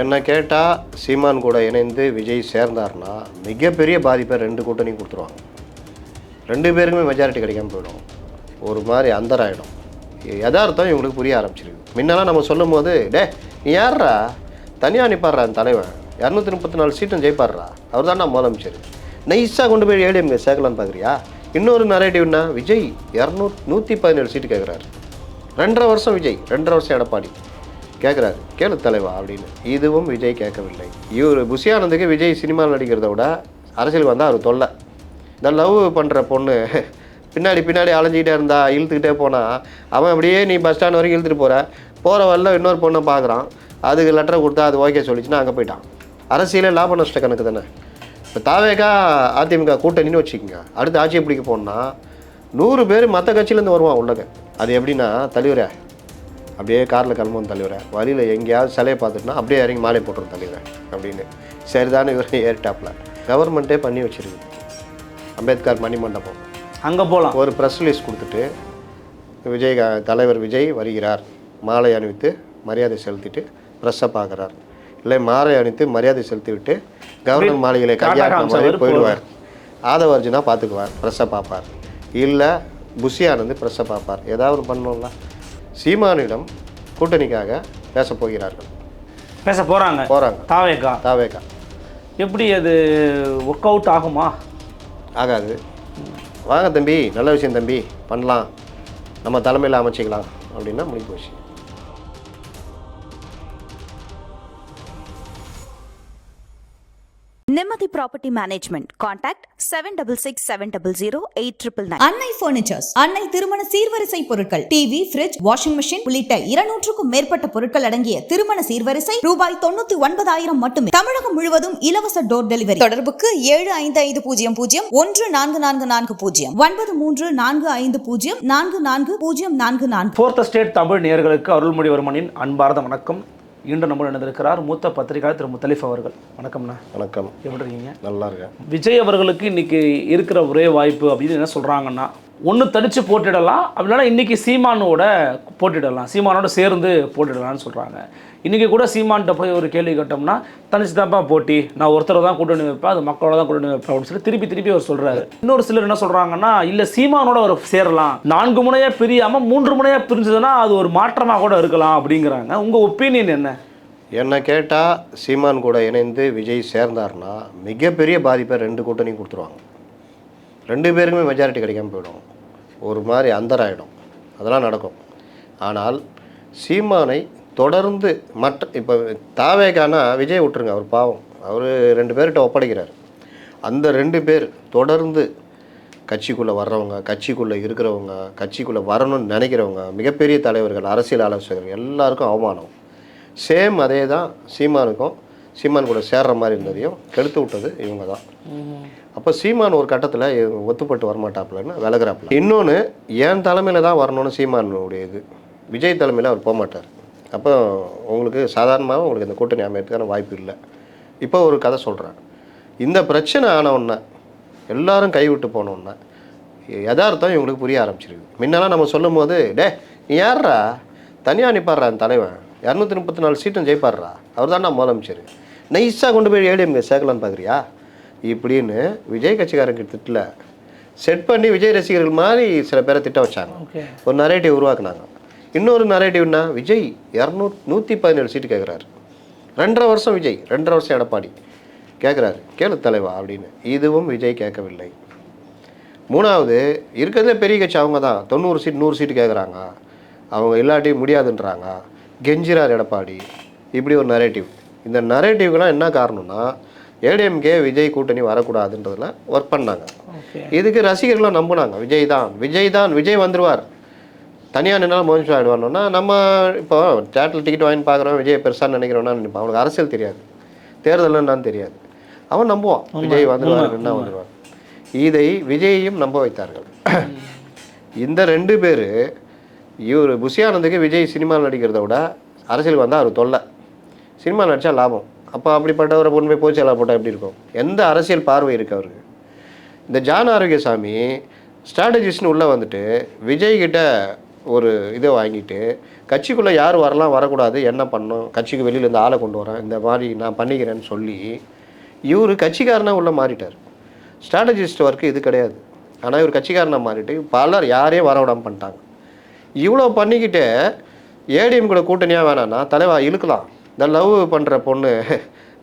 என்னை கேட்டால் சீமான் கூட இணைந்து விஜய் சேர்ந்தார்னா மிகப்பெரிய பாதிப்பை ரெண்டு கூட்டணியும் கொடுத்துருவாங்க. ரெண்டு பேருக்குமே மெஜாரிட்டி கிடைக்காம போயிடும். ஒரு மாதிரி அந்தராயிடும். யதார்த்தம் இவங்களுக்கு புரிய ஆரம்பிச்சிருக்கு. முன்னெல்லாம் நம்ம சொல்லும் போது டே நீ யார்ரா தனியாக நிப்பாடுறா அந்த தலைவன். இரநூத்தி முப்பத்தி நாலு சீட்டும் ஜெயிப்பாடுறா அவர் தான் முதலமைச்சர். நைஸாக கொண்டு போய் ஏடிஎம்கே சேர்க்கலான்னு பார்க்குறியா இன்னொரு நரேட்டிவ்னா விஜய் இரநூ நூற்றி பதினேழு சீட்டு கேட்குறாரு ரெண்டரை வருஷம் விஜய் ரெண்டரை வருஷம் எடப்பாடி. கேட்குறாரு கேளு தலைவா அப்படின்னு. இதுவும் விஜய் கேட்கவில்லை. இவர் புஷியானந்துக்கு விஜய் சினிமாவில் நடிக்கிறத விட அரசியலுக்கு வந்தால் அவர் தொல்லை. இந்த லவ் பண்ணுற பொண்ணு பின்னாடி பின்னாடி அலைஞ்சிக்கிட்டே இருந்தா இழுத்துக்கிட்டே போனால் அவன் அப்படியே நீ பஸ் ஸ்டாண்ட் வரைக்கும் இழுத்துட்டு போகிற போகிற வரல இன்னொரு பொண்ணை பார்க்குறான். அதுக்கு லெட்டரை கொடுத்தா அது ஓகே சொல்லிச்சுன்னா அங்கே போயிட்டான். அரசியலே லாப நஷ்ட கணக்கு தானே. இப்போ தாவேகா அதிமுக கூட்டணின்னு வச்சுக்கோங்க. அடுத்து ஆட்சியை பிடிக்க போனால் நூறு பேர் மற்ற கட்சியிலேருந்து வருவான் உள்ளக. அது எப்படின்னா தலைவரே அப்படியே காரில் கிளம்பும் தலைவரே. வழியில் எங்கேயாவது சிலையை பார்த்துட்டுனா அப்படியே இறங்கி மாலை போட்டுரும் தலைவரே அப்படின்னு. சரிதானே இவர் ஏறிட்டாப்ல கவர்மெண்ட்டே பண்ணி வச்சிருக்கு. அம்பேத்கர் மணி மண்டபம் அங்கே போகலாம் ஒரு ப்ரெஸ் ரிலீஸ் கொடுத்துட்டு விஜய் தலைவர் விஜய் வருகிறார். மாலை அணிவித்து மரியாதை செலுத்திட்டு ப்ரெஸ்ஸை பார்க்குறார். இல்லை மாலை அணிவித்து மரியாதை செலுத்திவிட்டு கவர்னர் மாளிகையில கையாட்ட காமிச்ச மாதிரி போயிடுவார். ஆதவர்ஜுனா பார்த்துக்குவார் ப்ரெஸ்ஸை பார்ப்பார். இல்லை புஷி ஆனந்த் ப்ரெஸ்ஸை பார்ப்பார். ஏதாவது ஒன்று பண்ணணும்ல சீமானிடம் கூட்டணிக்காக பேச போகிறார்கள். பேச போகிறாங்க போகிறாங்க தாவேக்கா தாவேக்கா எப்படி அது ஒர்க் அவுட் ஆகுமா? ஆகாது. வாங்க தம்பி நல்ல விஷயம் தம்பி. பண்ணலாம். நம்ம தலைமையில் அமைச்சிக்கலாம். அப்படின்னா முடிஞ்சு போச்சு. Nimati Property Management. Contact 766700 அன்னை பர்னிச்சர்ஸ் அன்னை திருமண சீர்வரிசை பொருட்கள் டிவி ஃபிரிட்ஜ் வாஷிங் மிஷின் உள்ளிட்ட இருநூற்றுக்கும் மேற்பட்ட பொருட்கள் அடங்கிய திருமண சீர்வரிசை ரூபாய் தொண்ணூத்தி ஒன்பதாயிரம் மட்டுமே. தமிழகம் முழுவதும் இலவச டோர் டெலிவரி தொடர்புக்கு ஏழு ஐந்து ஐந்து பூஜ்ஜியம் பூஜ்ஜியம் ஒன்று நான்கு நான்கு நான்கு பூஜ்ஜியம் ஒன்பது மூன்று நான்கு ஐந்து பூஜ்ஜியம் நான்கு நான்கு பூஜ்ஜியம் நான்கு நான்கு. ஃபோர்த் ஸ்டேட் தமிழ் நேயர்களுக்கு அருள்மொழிவர்மனின் அன்பார்ந்த வணக்கம். இன்று நம்ம இணைந்திருக்கிறார் மூத்த பத்திரிகையாளர் திரு முத்தலிஃப் அவர்கள். வணக்கம்ண்ணா வணக்கம். எப்படி இருக்கீங்க? நல்லா இருக்கேன். விஜய் அவர்களுக்கு இன்னைக்கு இருக்கிற ஒரே வாய்ப்பு அப்படின்னு என்ன சொல்கிறாங்கன்னா ஒன்று தடித்து போட்டுடலாம். அப்படின்னா இன்றைக்கி சீமானோட போட்டுடலாம். சீமானோட சேர்ந்து போட்டுடலாம்னு சொல்கிறாங்க இன்றைக்கி கூட சீமான்கிட்ட போய் ஒரு கேள்வி கேட்டோம்னா தனிச்சு தான்ப்பா போட்டி. நான் ஒருத்தரை தான் கூட்டணி வைப்பேன் அது மக்களோட தான் கூட்டணி வைப்பேன் அப்படின்னு சொல்லி திருப்பி திருப்பி அவர் சொல்கிறாரு இன்னொரு சிலர் என்ன சொல்கிறாங்கன்னா இல்லை சீமானோட அவர் சேரலாம். நான்கு முனையாக பிரியாமல் மூன்று முனையாக பிரிஞ்சதுன்னா அது ஒரு மாற்றமாக கூட இருக்கலாம் அப்படிங்கிறாங்க. உங்கள் ஒப்பீனியன் என்ன? என்னை கேட்டால் சீமான் கூட இணைந்து விஜய் சேர்ந்தார்னா மிகப்பெரிய பாதிப்பை ரெண்டு கூட்டணியும் கொடுத்துருவாங்க. ரெண்டு பேருக்குமே மெஜாரிட்டி கிடைக்காம போயிடும். ஒரு மாதிரி அந்தராயிடும். அதெல்லாம் நடக்கும். ஆனால் சீமானை தொடர்ந்து மற்ற இப்போ தாவேக்கானா விஜய் விட்டுருங்க அவர் பாவம். அவர் ரெண்டு பேர்கிட்ட ஒப்படைக்கிறார். அந்த ரெண்டு பேர் தொடர்ந்து கட்சிக்குள்ளே வர்றவங்க கட்சிக்குள்ளே இருக்கிறவங்க கட்சிக்குள்ளே வரணும்னு நினைக்கிறவங்க மிகப்பெரிய தலைவர்கள் அரசியல் ஆலோசகர்கள் எல்லாருக்கும் அவமானம். சேம் அதே தான் சீமானுக்கும் சீமான் கூட சேர்ற மாதிரி இருந்ததையும் கெடுத்து விட்டது இவங்க தான். அப்போ சீமான் ஒரு கட்டத்தில் ஒத்துப்பட்டு வரமாட்டாப்புலன்னு விலகிறாப்புல. இன்னொன்று என் தலைமையில் தான் வரணும்னு சீமானுடைய இது. விஜய் தலைமையில் அவர் போக மாட்டார் அப்போ உங்களுக்கு சாதாரணமாக உங்களுக்கு இந்த கூட்டணி அமையறதுக்கான வாய்ப்பு இல்லை. இப்போ ஒரு கதை சொல்கிறேன் இந்த பிரச்சனை ஆனவுடனே எல்லாரும் கைவிட்டு போனோன்னா யதார்த்தம் இவங்களுக்கு புரிய ஆரம்பிச்சிருக்கு முன்னெல்லாம் நம்ம சொல்லும் போது டே நீ யார்ரா தனியாக நிப்பாடுறா அந்த தலைவன். இரநூத்தி முப்பத்தி நாலு சீட்டும் ஜெயிப்பாடுறா. அவர் தான் முதலமைச்சர். நைஸாக கொண்டு போய் ஏடிஎம்கே சேர்க்கலான்னு பார்க்குறியா இப்படின்னு விஜய் கட்சிக்காரங்க திட்டல. செட் பண்ணி விஜய் ரசிகர்கள் மாதிரி சில பேரை திட்ட வச்சாங்க. ஒரு நரேட்டிவ் உருவாக்குனாங்க. இன்னொரு நரேட்டிவ்னா விஜய் இரநூ நூற்றி பதினேழு சீட்டு கேட்குறாரு ரெண்டரை வருஷம் விஜய் ரெண்டரை வருஷம் எடப்பாடி. கேட்குறாரு கேளு தலைவா அப்படின்னு. இதுவும் விஜய் கேட்கவில்லை. மூணாவது இருக்கிறதுல பெரிய கட்சி அவங்க தான். தொண்ணூறு சீட் நூறு சீட்டு கேட்குறாங்க அவங்க இல்லாட்டி முடியாதுன்றாங்க. கெஞ்சிரார் எடப்பாடி. இப்படி ஒரு நரேட்டிவ் இந்த நரேட்டிவ்க்கெலாம் என்ன காரணம்னா ஏடிஎம்கே விஜய் கூட்டணி வரக்கூடாதுன்றதுல ஒர்க் பண்ணாங்க. இதுக்கு ரசிகர்களும் நம்பினாங்க. விஜய் தான் விஜய் தான் விஜய் வந்துருவார். தனியாக நின்னாலும் மோனிச்சு ஆகிடுவானோன்னா நம்ம இப்போ தேட்டரில் டிக்கெட் வாங்கி பார்க்குறோம் விஜய் பெருசாக நினைக்கிறோன்னா நினைப்பான். அவனுக்கு அரசியல் தெரியாது. தேர்தல் என்னன்னு தெரியாது. அவன் நம்புவான். விஜய் வந்துருவார் என்ன வந்துருவார். இதை விஜயையும் நம்ப வைத்தார்கள். இந்த ரெண்டு பேர் இவர் புஷியானந்துக்கு விஜய் சினிமாவில் நடிக்கிறத விட அரசியல் வந்தால் அவர் தொல்லை. சினிமா நடித்தா லாபம். அப்போ அப்படிப்பட்டவரை கொண்டு போய் போச்சு எல்லாம் போட்டால் எப்படி இருக்கும்? எந்த அரசியல் பார்வை இருக்கு அவருக்கு? இந்த ஜான் ஆரோக்கியசாமி ஸ்ட்ராட்டஜிஸ்ட்னு உள்ளே வந்துட்டு விஜய்கிட்ட ஒரு இதை வாங்கிட்டு கட்சிக்குள்ளே யார் வரலாம் வரக்கூடாது என்ன பண்ணணும் கட்சிக்கு வெளியிலேருந்து ஆளை கொண்டு வரேன் இந்த மாதிரி நான் பண்ணிக்கிறேன்னு சொல்லி இவர் கட்சிக்காரனாக உள்ளே மாறிட்டார். ஸ்ட்ராட்டஜிஸ்ட் ஒர்க்கு இது கிடையாது. ஆனால் இவர் கட்சிக்காரனாக மாறிட்டு பலர் யாரையும் வர விடாமல் பண்ணிட்டாங்க. இவ்வளோ பண்ணிக்கிட்டு ஏடிஎம் கூட கூட்டணியாக வேணாம்னா தலைவா இழுக்கலாம். இந்த லவ் பண்ணுற பொண்ணு.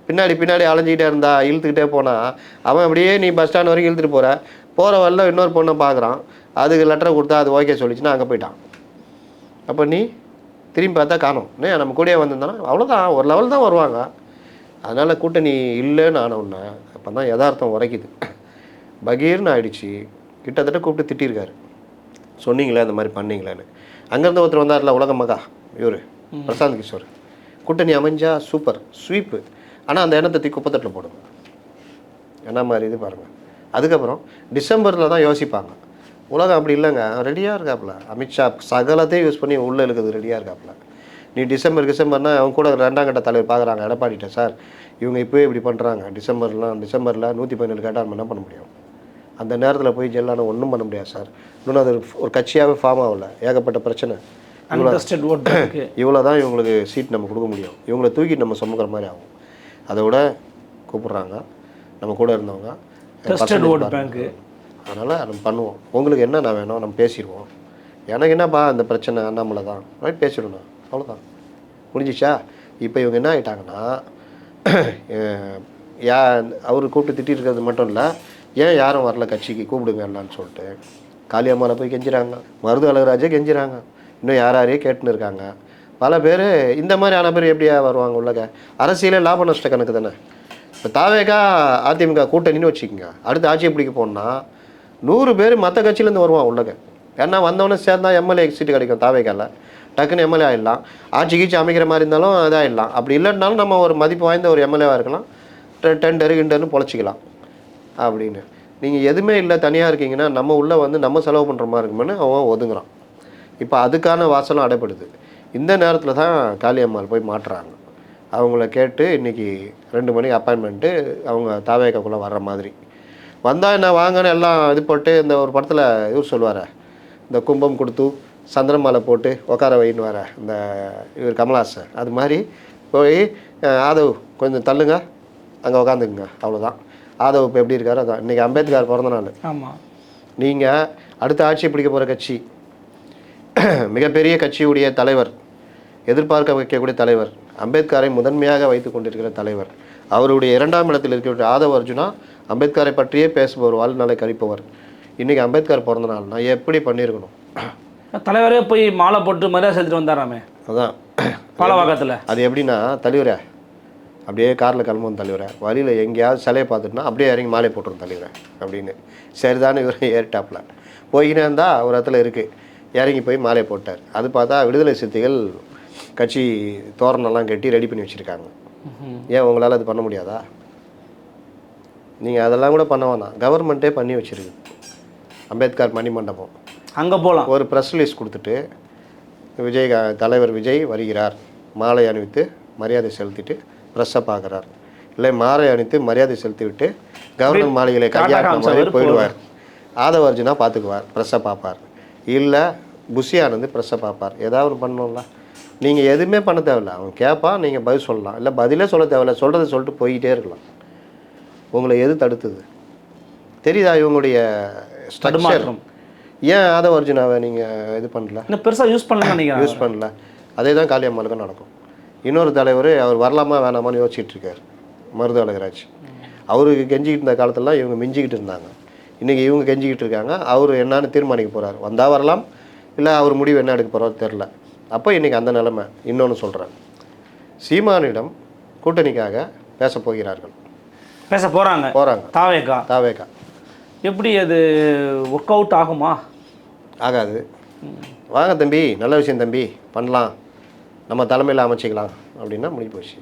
பின்னாடி பின்னாடி அலைஞ்சிக்கிட்டே இருந்தா இழுத்துக்கிட்டே போனா அவன் அப்படியே நீ பஸ் ஸ்டாண்ட் வரைக்கும் இழுத்துட்டு போகிற போகிற வரல இன்னொரு பொண்ணை பார்க்குறான். அதுக்கு லெட்டரை கொடுத்தா அது ஓகே சொல்லிச்சுன்னா அங்கே போயிட்டான். அப்போ நீ திரும்பி பார்த்தா காணும். என்ன நம்ம கூடயே வந்திருந்தானா? அவ்வளோதான் ஒரு லெவல் தான் வருவாங்க. அதனால் கூட்டணி இல்லைன்னு ஆன உடனே அப்போ தான் யதார்த்தம் உரைக்குது. பகீர்னு ஆயிடுச்சு. கிட்டத்தட்ட கூப்பிட்டு திட்டிருக்காரு. சொன்னீங்களே அந்த மாதிரி பண்ணீங்களேன்னு. அங்கேருந்து ஒருத்தர் வந்தார்ல உலக மகா இவர் பிரசாந்த் கிஷோர். கூட்டணி அமைஞ்சா சூப்பர் ஸ்வீப்பு ஆனால் அந்த எண்ணத்தை குப்பத்தட்டில் போடுங்க. என்ன மாதிரி இது பாருங்கள் அதுக்கப்புறம் டிசம்பரில் தான் யோசிப்பாங்க. உலகம் அப்படி இல்லைங்க. ரெடியாக இருக்காப்புல. அமித்ஷா சகலத்தையும் யூஸ் பண்ணி உள்ளே இருக்குது ரெடியாக இருக்காப்புல. நீ டிசம்பர் டிசம்பர்னா அவங்க கூட ரெண்டாம் கட்ட தலைவர் பார்க்குறாங்க எடப்பாடிட்ட சார் இவங்க இப்போயே இப்படி பண்ணுறாங்க டிசம்பர்லாம் டிசம்பரில் நூற்றி பதினேழு கேட்டால் நம்ம என்ன பண்ண முடியும்? அந்த நேரத்தில் போய் ஜெல்லான ஒன்றும் பண்ண முடியாது சார். இன்னொன்று அது ஒரு கட்சியாகவே ஃபார்ம் ஆகல. ஏகப்பட்ட பிரச்சனை. அன்டெஸ்டட் ஓட் பேங்க்கு இவ்வளோ தான் இவங்களுக்கு சீட் நம்ம கொடுக்க முடியும். இவங்கள தூக்கிட்டு நம்ம சுமக்கிற மாதிரி ஆகும். அதை விட கூப்பிட்றாங்க. நம்ம கூட இருந்தவங்க vote bank. அதனால் நம்ம பண்ணுவோம். உங்களுக்கு என்ன நான் வேணும் நம்ம பேசிடுவோம். எனக்கு என்னப்பா இந்த பிரச்சனை அண்ணாமலை தான். ரைட் பேசிடணும் அவ்வளோதான் முடிஞ்சிச்சா? இப்போ இவங்க என்ன ஆயிட்டாங்கன்னா அஹ், யா அவர் கூப்பிட்டு திட்டிட்டு இருக்கிறது மட்டும் இல்லை ஏன் யாரும் வரல கட்சிக்கு? கூப்பிடுங்க எல்லாம்னு சொல்லிட்டு. காளியம்மாவை போய் கெஞ்சுறாங்க. மருது அழகராஜே கெஞ்சுறாங்க. இன்னும் யார் யாரையும் கேட்டுன்னு இருக்காங்க. பல பேர் இந்த மாதிரி ஆன பேர் எப்படியா வருவாங்க உள்ளக? அரசியலே லாப நஷ்ட கணக்கு தானே. இப்போ தாவேகா அதிமுக கூட்டணின்னு வச்சுக்கோங்க. அடுத்து ஆட்சியை பிடிக்க போனால் நூறு பேர் மற்ற கட்சியிலேருந்து வருவான் உள்ளக. ஏன்னா வந்தவொடனே சேர்ந்தா எம்எல்ஏ சீட்டு கிடைக்கும் தாவேகால. டக்குன்னு எம்எல்ஏ ஆயிடலாம். ஆட்சி கீச்சு அமைக்கிற மாதிரி இருந்தாலும் இதாகிடலாம் அப்படி இல்லைன்னாலும் நம்ம ஒரு மதிப்பு வாய்ந்த ஒரு எம்எல்ஏவாக இருக்கலாம். டெ- டெண்டரு கிண்டர்னு பொழைச்சிக்கலாம். அப்படின்னு. நீங்கள் எதுவுமே இல்லை தனியாக இருக்கீங்கன்னா நம்ம உள்ளே வந்து நம்ம செலவு பண்ணுற மாதிரி இருக்குமேனு அவன் ஒதுங்குறான். இப்போ அதுக்கான வாசலும் அடைப்படுது இந்த நேரத்தில் தான் காளியம்மாள் போய் மாட்டுறாங்க. அவங்கள கேட்டு இன்னைக்கு ரெண்டு மணிக்கு அப்பாயின்மெண்ட்டு அவங்க தாவேக்காக்குள்ளே வர்ற மாதிரி. வந்தால் என்ன வாங்கன்னு எல்லாம் இது போட்டு இந்த ஒரு படத்தில் இவர் சொல்லுவார். இந்த கும்பம் கொடுத்து சந்திரமாலை போட்டு உட்கார வைன்னு வர இந்த இவர் கமலாசன். அது மாதிரி போய் ஆதவ் கொஞ்சம் தள்ளுங்க. அங்கே உட்காந்துக்குங்க அவ்வளோதான் ஆதவ் இப்போ எப்படி இருக்காரு? அதான். இன்றைக்கி அம்பேத்கர் பிறந்த நாள். ஆமாம் நீங்கள் அடுத்த ஆட்சி பிடிக்க போகிற கட்சி. மிகப்பெரிய கட்சியுடைய தலைவர் எதிர்பார்க்க வைக்கக்கூடிய தலைவர் அம்பேத்கரை முதன்மையாக வைத்து கொண்டிருக்கிற தலைவர். அவருடைய இரண்டாம் இடத்தில் இருக்கக்கூடிய ஆதவ அர்ஜுனா அம்பேத்கரை பற்றியே பேசுபவர் வாழ்நாளை கழிப்பவர். இன்றைக்கி அம்பேத்கர் பிறந்த நாள். நான் எப்படி பண்ணியிருக்கணும்? தலைவரே போய் மாலை போட்டு மரியாதை செலுத்திட்டு வந்தாராமே? அதான். பாலவாக்கத்தில். அது எப்படின்னா தலைவரே அப்படியே காரில் கிளம்பும் தலைவரே வழியில் எங்கேயாவது சிலையை பார்த்துட்டுனா அப்படியே இறங்கி மாலை போட்டுரும் தலைவரே அப்படின்னு. சரிதானே இவர் ஏறிட்டாப்புல. போய்கினே இருந்தால் ஒரு இடத்துல இருக்குது இறங்கி போய் மாலையை போட்டார். அது பார்த்தா விடுதலை சிறுத்தைகள் கட்சி தோரணம்லாம் கட்டி ரெடி பண்ணி வச்சுருக்காங்க. ஏன் உங்களால் அது பண்ண முடியாதா? நீங்கள் அதெல்லாம் கூட பண்ண வேணாம். கவர்மெண்ட்டே பண்ணி வச்சுருக்கு. அம்பேத்கர் மணி மண்டபம். அங்கே போகலாம் ஒரு ப்ரெஸ் ரிலீஸ் கொடுத்துட்டு விஜய் தலைவர் விஜய் வருகிறார். மாலை அணிவித்து மரியாதை செலுத்திட்டு ப்ரெஸ்ஸை பார்க்குறார். இல்லை மாலை அணிவித்து மரியாதை செலுத்தி விட்டு கவர்னர் மாளிகையில் மாதிரி போயிடுவார். ஆதவ அர்ஜுனா பார்த்துக்குவார். ப்ரெஸ்ஸை பார்ப்பார். இல்லை புஷி ஆனந்த் ப்ரெஸ்ஸை பார்ப்பார். ஏதாவது பண்ணணும்ல. நீங்கள் எதுவுமே பண்ண தேவையில்ல. அவன் கேட்பான் நீங்கள் பதில் சொல்லலாம். இல்லை பதிலே சொல்ல தேவையில்ல. சொல்கிறத சொல்லிட்டு போயிட்டே இருக்கலாம். உங்களை எது தடுத்தது? தெரியுதா இவங்களுடைய ஸ்ட்ரக்சர் தடுமாற்றம். ஏன் ஆதவ அர்ஜுனாவை நீங்கள் இது பண்ணல? இன்னும் பெருசாக யூஸ் பண்ணலன்னு நினைக்கிறேன். யூஸ் பண்ணல. அதே தான் காளியம்மாளுக்கும் நடக்கும். இன்னொரு தலைவர் அவர் வரலாமா வேணாமான்னு யோசிச்சுட்டு இருக்கார். மருது அழகராஜ் அவருக்கு கெஞ்சிக்கிட்டு இருந்த காலத்துலலாம் இவங்க மிஞ்சிக்கிட்டு இருந்தாங்க. இன்றைக்கி இவங்க கெஞ்சிக்கிட்டு இருக்காங்க. அவர் என்னன்னு தீர்மானிக்க போகிறார் வந்தால் வரலாம் இல்லை அவர் முடிவு என்ன எடுக்க போகிறாரோ தெரில அப்போ இன்றைக்கி அந்த நிலைமை. இன்னொன்று சொல்கிறேன் சீமானிடம் கூட்டணிக்காக பேச போகிறார்கள். பேச போகிறாங்க போகிறாங்க தாவேக்கா. தாவேக்கா. எப்படி அது ஒர்க் அவுட் ஆகுமா? ஆகாது. வாங்க தம்பி நல்ல விஷயம் தம்பி. பண்ணலாம். நம்ம தலைமையில் அமைச்சிக்கலாம். அப்படின்னா முடிஞ்சு போச்சு.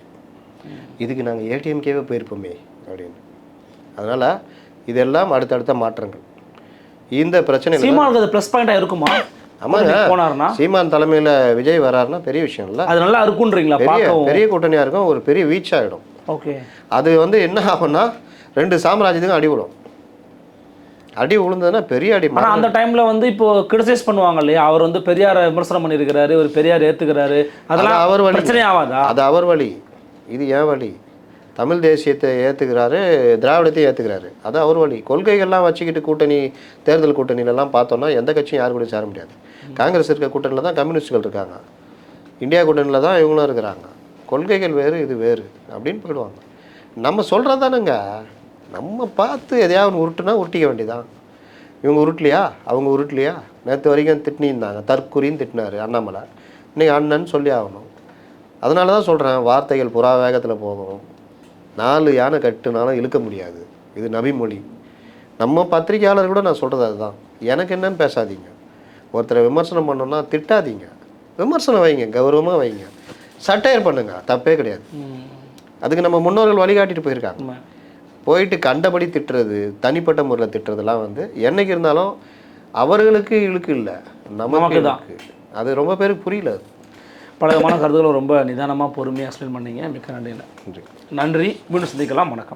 இதுக்கு நாங்கள் ஏடிஎம்கேவே போயிருப்போமே அப்படின்னு. அதனால் இதெல்லாம் அடுத்தடுத்த மாற்றங்கள். இந்த பிரச்சனை சீமானுக்கு அது ப்ளஸ் பாயிண்டாக இருக்குமா? ஆமாங்க. போனாருன்னா? சீமான் தலைமையில் விஜய் வராருன்னா பெரிய விஷயம் இல்லை. அது நல்லா இருக்குன்றீங்களா? பெரிய பெரிய கூட்டணியாக இருக்கும் ஒரு பெரிய வீச் ஆகிடும் ஓகே. அது வந்து என்ன ஆகும்னா ரெண்டு சாம்ராஜ்யத்துக்கும் அடிவிடும் அடி விழுந்ததுன்னா பெரிய அடி அந்த டைம்ல வந்து இப்போ கிரிட்டிசைஸ் பண்ணுவாங்க இல்லையா? அவர் வந்து பெரியாரை விமர்சனம் பண்ணியிருக்கிறாரு ஒரு பெரியார் ஏத்துக்கிறாரு. அதெல்லாம் அது அவர் வழி. பிரச்சனை ஆகாதா அது அவர் வழி. இது ஏன் வழி. தமிழ் தேசியத்தை ஏற்றுக்கிறாரு திராவிடத்தையும் ஏற்றுக்கிறாரு அது அவர் வழி. கொள்கைகள்லாம் வச்சுக்கிட்டு கூட்டணி தேர்தல் கூட்டணியிலலாம் பார்த்தோம்னா எந்த கட்சியும் யாரு கூட சேர முடியாது. காங்கிரஸ் இருக்க கூட்டணியில் தான் கம்யூனிஸ்டுகள் இருக்காங்க. இந்தியா கூட்டணியில் தான் இவங்களும் இருக்கிறாங்க. கொள்கைகள் வேறு இது வேறு அப்படின்னு போயிடுவாங்க. நம்ம சொல்கிறது தானேங்க. நம்ம பார்த்து எதையாவது உருட்டுனா உருட்டிக்க வேண்டியதான் இவங்க உருட்டலையா? அவங்க உருட்டலையா? நேற்று வரைக்கும் திட்டினிருந்தாங்க தற்குறின்னு திட்டினாரு அண்ணாமலை. இன்னைக்கு அண்ணன் சொல்லி ஆகணும். அதனால தான் சொல்கிறேன் வார்த்தைகள் புறா வேகத்தில் போகும். நாலு யானை கட்டுனாலும் இழுக்க முடியாது. இது நபிமொழி. நம்ம பத்திரிக்கையாளர் கூட நான் சொல்கிறது அதுதான். எனக்கு என்னன்னு பேசாதீங்க. ஒருத்தரை விமர்சனம் பண்ணோன்னா திட்டாதீங்க. விமர்சனம் வைங்க கௌரவமாக வைங்க. சட்டையர் பண்ணுங்க தப்பே கிடையாது. அதுக்கு நம்ம முன்னோர்கள் வழிகாட்டிட்டு போயிருக்காங்க. போயிட்டு கண்டபடி திட்டுறது தனிப்பட்ட முறையில் திட்டுறதுலாம் வந்து என்னைக்கு இருந்தாலும் அவர்களுக்கு இழுக்கு இல்லை. நமக்கு அது ரொம்ப பேருக்கு புரியல அது பல விதமான கருத்துக்களை ரொம்ப நிதானமா பொறுமையா எக்ஸ்பிளைன் பண்ணீங்க. மிக்க நன்றி நன்றி. நன்றி. மீண்டும் சந்திக்கலாம். வணக்கம்.